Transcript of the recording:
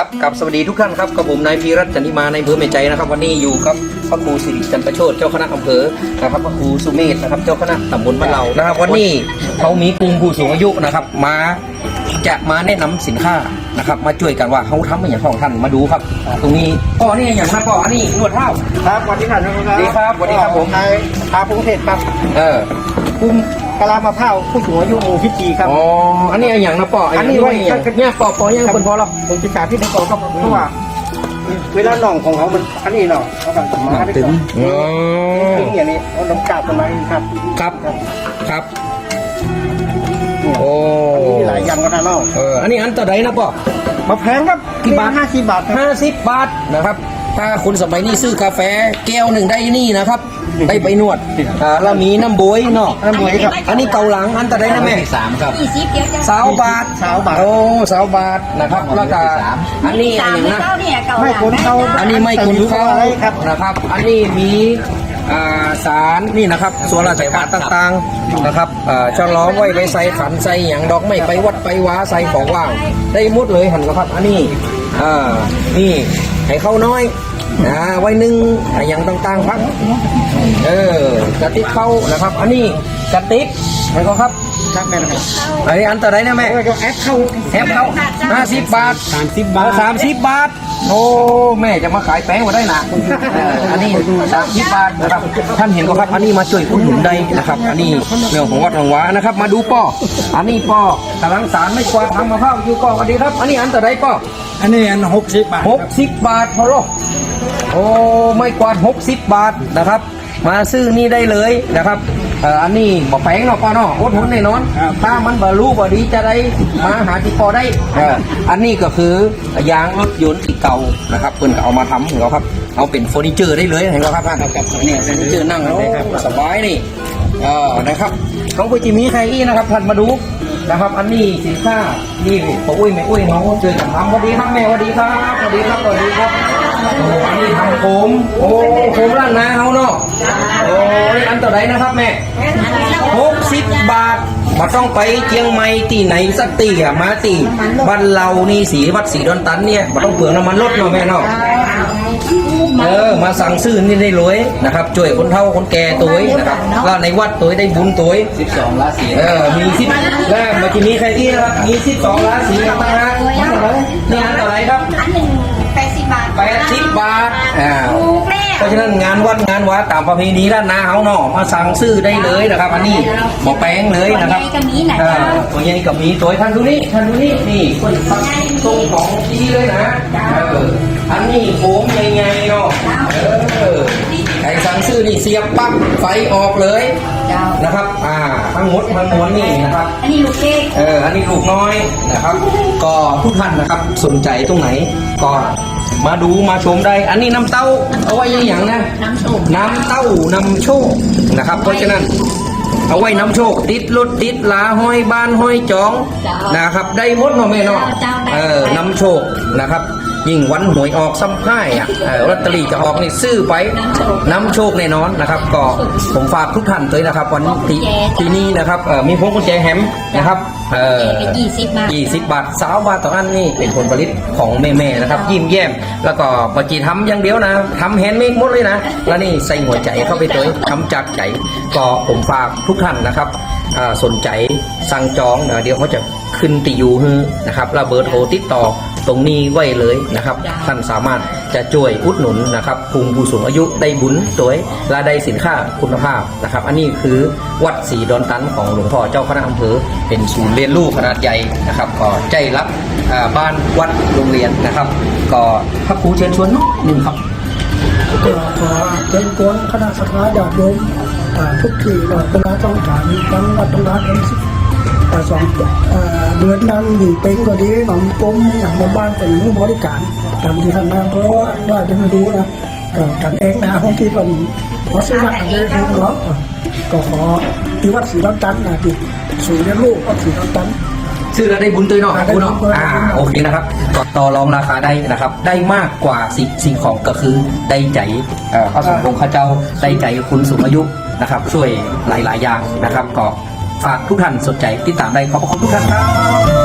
ครับกับสวัสดีทุกท่านครับกับผมนายพีรัตน์จันทิมาในอำเภอแม่ใจนะครับ วันนี้อยู่กับพระครูสิริจันทร์ประโชดเจ้าคณะอำเภอนะครับพระครูสุเมธนะครับ เจ้าคณะตำบลบ้านเรานะครับ วันนี้เขามีกลุ่มผู้สูงอายุนะครับ มาจะมาแนะนำสินค้านะครับ มาช่วยกันว่าเขาทำอะไรอย่างของท่านมาดูครับ ตรงนี้ก็นี่อย่างนั้นก็อันนี้นวดเท้าครับสวัสดีครับท่านผู้ชมสวัสดีครับสวัสดีครับผมไทยพาพงเทศครับเออกลุ่ม กะลามะพร้าวผู้สูงอายุหมู่พิจีครับ อ๋ออันนี้อย่างนะป่ออัอันนี้ไว้อย่างเนี่ยป่อป่อยังคนพอแล้วผมศึกษาที่ในกองครับเพราะว่าเวลาหน่องของเขามันอันนี้เนาะเขาแบบมาได้ก่อนอ๋อถึงอย่างนี้เอาลำกาบกันมาเองครับ ครับ ครับครับเนี่ยโอ้มีหลายอย่างกันนะเนาะเออ อันนี้อันต่อใดนะป่อมาแพงครับ กี่บาทห้าสิบบาทครับห้าสิบบาทนะครับ ถ้าคุณสมัยนี้ซื้อกาแฟแก้วหนึ่งได้นี่นะครับ ได้ไปนวดอ่าแล้วมีน้ำบวยเนาะน้ำบวยครับ อันนี้เกาหลังอันต่อใดนะแม่สามครับยี่สิบเดียวจะสาวบาทสาวบาท โอ้สาวบาทนะครับแล้วก็อันนี้อัสานมอย่างไม่นะเข้าเนี่ยเก่าไม่คนเข้าอันนี้ไม่คุณเข้าอะไรครับนะครับ อันนี้มีอ่าสารนี่นะครับส่วนราชการต่างๆนะครับอ่าฉลองไว้ไปใส่ขันใส่อย่างดอกไม้ไปวัดไปว้าใส่ของว่างได้หมดเลยหันครับอันนี้อ่านี่ให้เข้าน้อย นะไว้หนึ่งอย่างต่างๆครับเออกระติกเข้านะครับ อันนี้กระติกให้เขาครับครับแม่นะครับอันนี้อันต่อไหนนะแม่แล้วก็แอปเข้าแถมเขาห้าสิบบาทสามสิบบาทสามสิบบาทโอ้แม่จะมาขายแป้งมาได้นะเอออันนี้สามสิบบาทนะครับท่านเห็นก็ครับอันนี้มาช่วยอุดหนุนได้นะครับ อันนี้เรื่องของวัดของวานะครับ มาดูป้ออันนี้ป้อกำลังสารไม่กวาดทำมะพร้าวอยู่ป้อสวัสดีครับ อันนี้อันต่อไหนป้ออันนี้อันหกสิบบาทหกสิบบาทพอโลก โอ้ไม่กวาดหกสิบบาทนะครับ มาซื้อนี่ได้เลยนะครับเอ่ออันนี้บ่แพงเนาะป้อเนาะอดทนแน่นอนถ้ามันบรรู้บ่ดีจะได้มาหาที่พอได้เอออันนี้ก็คือยางรถยนต์ที่เก่านะครับเพิ่นก็เอามาทำของเขาครับ เอาเป็นเฟอร์นิเจอร์ได้เลยเห็นไหมครับท่านครับเนี่ยเฟอร์นิเจอร์นั่งกันได้ครับสบายนี่เออนะครับน้องกุจิมีใครอีกนะครับท่านมาดูนะครับ อันนี้สินค้านี่ป้าอุ้ยแม่อุ้ยน้องเจอกันทำสวัสดีครับแม่สวัสดีครับสวัสดีครับสวัสดีครับโอ้อันนี้ทำผมโอ้ผมร้านนาเขาเนาะโอ้นี่อันต่อไหนนะครับแม่หกสิบบาทมาต้องไปเชียงใหม่ที่ไหนสักตีอะมาตีบ้านเรานี่สีวัดสีดอนตันเนี่ยมาต้องเปลืองน้ำมันรถเนาะแม่เนาะเออมาสั่งซื้อนี่ได้รวยนะครับช่วยคนเฒ่าคนแก่ตัวเองนะครับก็ในวัดตัวเองได้บุญตัวสิบสองราศีเออมีสิบแล้วเมื่อกี้มีใครที่นะครับมีสิบสองราศีกันนะฮะนี่อันอะไรครับอันหนึ่ง แปดสิบบาทแปดสิบบาทอ่าถูกแล้วเพราะฉะนั้นงานวัดงานวัดตามประเพณีด้านนาเฮาเนาะมาสั่งซื้อได้เลยนะครับ อันนี้หมอแป้งเลยนะครับตัวใหญ่ก็มีนะอ่าเจ้าตัวใหญ่กับมีตัวท่านดูนี่ท่านดูนี่นี่คนทำทรงของดีเลยนะเอออันนี้โค้งใหญ่ๆเนาะเออใครสั่งซื้อนี่เสียบปั๊บไฟออกเลยเจ้านะครับ อ่าทั้งหมดทั้งมวลนี่นะครับ อันนี้ลูกเค้กเออ อันนี้ลูกน้อยนะครับ ก็ทุกท่านนะครับสนใจตรงไหนก็ มาดูมาชมได้ อันนี้น้ำเต้า เอาไว้ยังอย่างนะ น้ำส้มน้ำเต้านำโชคนะครับ เพราะฉะนั้น เอาไว้นำโชค ติดรถติดลาห้อยบ้านห้อยจองนะครับ ได้หมดเนาะแม่เนาะเออนำโชคนะครับ ยิ่งวันหวยออกซ้ำพ่ายอะเออลอตเตอรี่จะออกนี่ซื้อไปนำโชคแน่นอนนะครับ ก็ผมฝากทุกท่านด้วยนะครับ วันที่ที่นี่นะครับเออมีพวงกุญแจแฮมนะครับเออเป็นยี่สิบบาทยี่สิบบาทสาวบาทต่ออันนี่เป็นผลผลิตของแม่ๆนะครับ ยิ้มแย้มแล้วก็ปจีทำอย่างเดียวนะทำแฮนด์เมดหมดเลยนะ แล้วนี่ใส่หัวใจเข้าไปตัวทำจากใจก็ผมฝากทุกท่านนะครับอ่าสนใจสั่งจองนะเดี๋ยวเขาจะขึ้นติอยูฮือนะครับแล้วเบอร์โทรติดต่อ ตรงนี้ไว้เลยนะครับ ท่านสามารถจะช่วยอุดหนุนนะครับกลุ่มผู้สูงอายุได้บุญตัวยและได้สินค้าคุณภาพนะครับ อันนี้คือวัดศรีดอนตันของหลวงพ่อเจ้าคณะอำเภอเป็นศูนย์เรียนรู้ขนาดใหญ่นะครับก็ใจรักอ่าบ้านวัดโรงเรียนนะครับ ก็พระครูเชิญชวนหนึ่งครับก็ขอเชิญชวนคณะสัตยาญาติโยมอ่าทุกที่เราเป็นราต้องการจังหวัดตรงนั้นเป็นสิอ่า สองเดือนนั้นอยู่เป็นก็ดีหนองกลมอย่างบ้านเป็นผู้บริการตามที่ท่านนาเพราะว่าว่าจะมาดูนะกันเองนะห้องที่เป็นขอซื้อวัดอะไรเองเนาะก็ขอที่วัดศรีรัตน์นะที่ศูนย์เรียนรู้วัดศรีรัตน์ซื้อแล้วได้บุญตัวเนาะคุณเนาะอ่าโอเคนะครับก็ต่อรองราคาได้นะครับ ได้มากกว่าสิ่งสิ่งของก็คือได้ใจอ่อข้าสมพงษ์ข้าเจ้าได้ใจคุณสูงอายุนะครับ ช่วยหลาย ๆ อย่างนะครับก็ ฝากทุกท่านสนใจติดตามได้ขอบคุณทุกท่านครับ